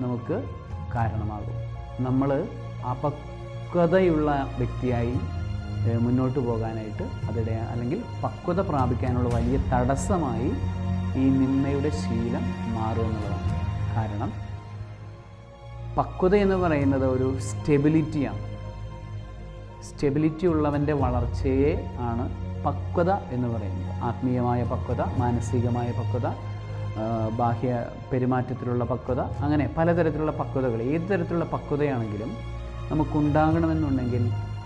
നമുക്ക് കാരണമാകും. നമ്മൾ അപക്വതയുള്ള വ്യക്തിയായി മുന്നോട്ട് പോകാനായിട്ട് അതിടെ അല്ലെങ്കിൽ പക്വത പ്രാപിക്കാനുള്ള വലിയ തടസ്സമായി ഈ നിന്നയുടെ ശീലം മാറുമെന്നുള്ളതാണ് കാരണം പക്വത എന്ന് പറയുന്നത് ഒരു സ്റ്റെബിലിറ്റിയാണ്. സ്റ്റെബിലിറ്റി ഉള്ളവന്റെ വളർച്ചയെ ആണ് പക്വത എന്ന് പറയുന്നത്. ആത്മീയമായ പക്വത മാനസികമായ പക്വത ബാഹ്യ പെരുമാറ്റത്തിലുള്ള പക്വത അങ്ങനെ പലതരത്തിലുള്ള പക്വതകൾ ഏത് തരത്തിലുള്ള പക്വതയാണെങ്കിലും നമുക്കുണ്ടാകണമെന്നുണ്ടെങ്കിൽ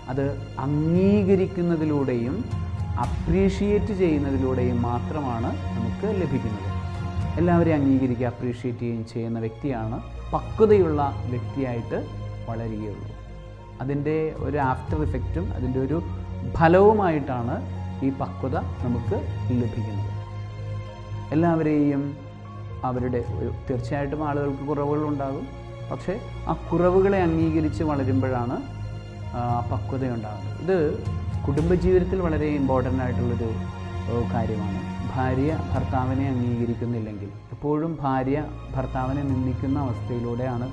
അത് അംഗീകരിക്കുന്നതിലൂടെയും അപ്രീഷിയേറ്റ് ചെയ്യുന്നതിലൂടെയും മാത്രമാണ് നമുക്ക് ലഭിക്കുന്നത്. എല്ലാവരെയും അംഗീകരിക്കുക അപ്രീഷിയേറ്റ് ചെയ്യുകയും ചെയ്യുന്ന വ്യക്തിയാണ് പക്വതയുള്ള വ്യക്തിയായിട്ട് വളരുകയുള്ളൂ. അതിന്റെ ഒരു ആഫ്റ്റർ ഇഫക്റ്റും അതിന്റെ ഒരു ഫലവുമായിട്ടാണ് ഈ പക്വത നമുക്ക് ലഭിക്കുന്നത്. എല്ലാവരെയും അവരുടെ തീർച്ചയായിട്ടും ആളുകൾക്ക് കുറവുകളുണ്ടാകും. പക്ഷേ ആ കുറവുകളെ അംഗീകരിച്ച് വളരുമ്പോഴാണ് ആ പക്വത ഉണ്ടാകുന്നത് ഇത് കുടുംബജീവിതത്തിൽ വളരെ ഇമ്പോർട്ടന്റ് ആയിട്ടുള്ളൊരു കാര്യമാണ്. ഭാര്യ ഭർത്താവിനെ അംഗീകരിക്കുന്നില്ലെങ്കിൽ എപ്പോഴും ഭാര്യ ഭർത്താവിനെ നിന്ദിക്കുന്ന അവസ്ഥയിലൂടെയാണ്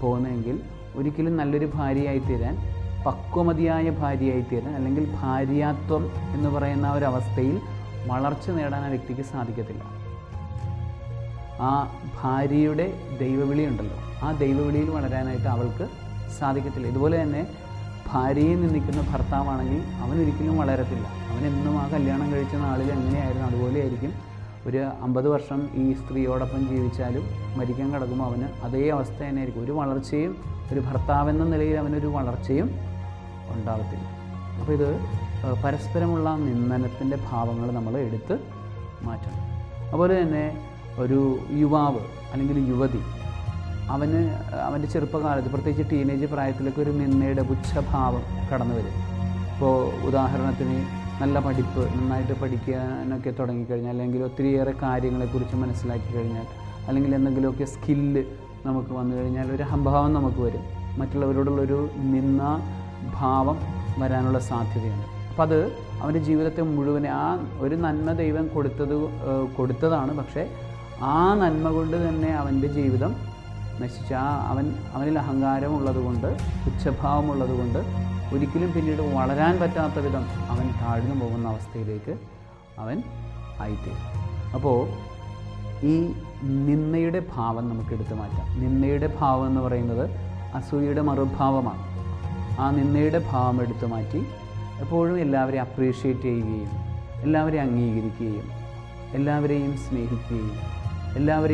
പോകുന്നതെങ്കിൽ ഒരിക്കലും നല്ലൊരു ഭാര്യയായി തീരാൻ പക്വമതിയായ ഭാര്യയായി തീരാൻ അല്ലെങ്കിൽ ഭാര്യാത്വം എന്ന് പറയുന്ന ഒരവസ്ഥയിൽ വളർച്ച നേടാൻ ആ വ്യക്തിക്ക് സാധിക്കത്തില്ല. ആ ഭാര്യയുടെ ദൈവവിളി ഉണ്ടല്ലോ ആ ദൈവവിളിയിൽ വളരാനായിട്ട് അവൾക്ക് സാധിക്കത്തില്ല. ഇതുപോലെ തന്നെ ഭാര്യയെ നിന്ദിക്കുന്ന ഭർത്താവാണെങ്കിൽ അവൻ ഒരിക്കലും വളരത്തില്ല. അവൻ എന്നും ആ കല്യാണം കഴിച്ച നാളിൽ എങ്ങനെയായിരുന്നു അതുപോലെ ആയിരിക്കും ഒരു അമ്പത് വർഷം ഈ സ്ത്രീയോടൊപ്പം ജീവിച്ചാലും മരിക്കാൻ കിടക്കുമ്പോൾ അവന് അതേ അവസ്ഥ തന്നെയായിരിക്കും. ഒരു വളർച്ചയും ഒരു ഭർത്താവെന്ന നിലയിൽ അവനൊരു വളർച്ചയും ഉണ്ടാകത്തില്ല അപ്പോൾ ഇത് പരസ്പരമുള്ള നിന്ദനത്തിന്റെ ഭാവങ്ങൾ നമ്മൾ എടുത്ത് മാറ്റണം. അതുപോലെ തന്നെ ഒരു യുവാവ് അല്ലെങ്കിൽ യുവതി അവന് അവന്റെ ചെറുപ്പകാലത്ത് പ്രത്യേകിച്ച് ടീനേജ് പ്രായത്തിലൊക്കെ ഒരു നിന്നയുടെ പുച്ഛഭാവം കടന്നു വരും. ഇപ്പോൾ ഉദാഹരണത്തിന് നല്ല പഠിപ്പ് നന്നായിട്ട് പഠിക്കാനൊക്കെ തുടങ്ങിക്കഴിഞ്ഞാൽ അല്ലെങ്കിൽ ഒത്തിരിയേറെ കാര്യങ്ങളെക്കുറിച്ച് മനസ്സിലാക്കി കഴിഞ്ഞാൽ അല്ലെങ്കിൽ എന്തെങ്കിലുമൊക്കെ സ്കില്ല് നമുക്ക് വന്നു കഴിഞ്ഞാൽ ഒരു അഹംഭാവം നമുക്ക് വരും. മറ്റുള്ളവരോടുള്ളൊരു നിന്ന ഭാവം വരാനുള്ള സാധ്യതയുണ്ട്. അപ്പം അത് അവന്റെ ജീവിതത്തെ മുഴുവൻ ആ ഒരു നന്മ ദൈവം കൊടുത്തത് കൊടുത്തതാണ്. പക്ഷേ ആ നന്മ കൊണ്ട് തന്നെ അവന്റെ ജീവിതം നശിച്ച. ആ അവൻ അവനിൽ അഹങ്കാരമുള്ളത് കൊണ്ട് ഉച്ചഭാവമുള്ളത് കൊണ്ട് ഒരിക്കലും പിന്നീട് വളരാൻ പറ്റാത്ത വിധം അവൻ താഴ്ന്നു പോകുന്ന അവസ്ഥയിലേക്ക് അവൻ ആയിത്തീരും. അപ്പോൾ ഈ നിന്നയുടെ ഭാവം നമുക്ക് എടുത്തു മാറ്റാം. നിന്നയുടെ ഭാവം എന്ന് പറയുന്നത് അസൂയയുടെ മറുഭാവമാണ്. ആ നിന്നയുടെ ഭാവം എടുത്തു മാറ്റി എപ്പോഴും എല്ലാവരെയും അപ്രീഷിയേറ്റ് ചെയ്യുകയും എല്ലാവരെയും അംഗീകരിക്കുകയും എല്ലാവരെയും സ്നേഹിക്കുകയും എല്ലാവരെയും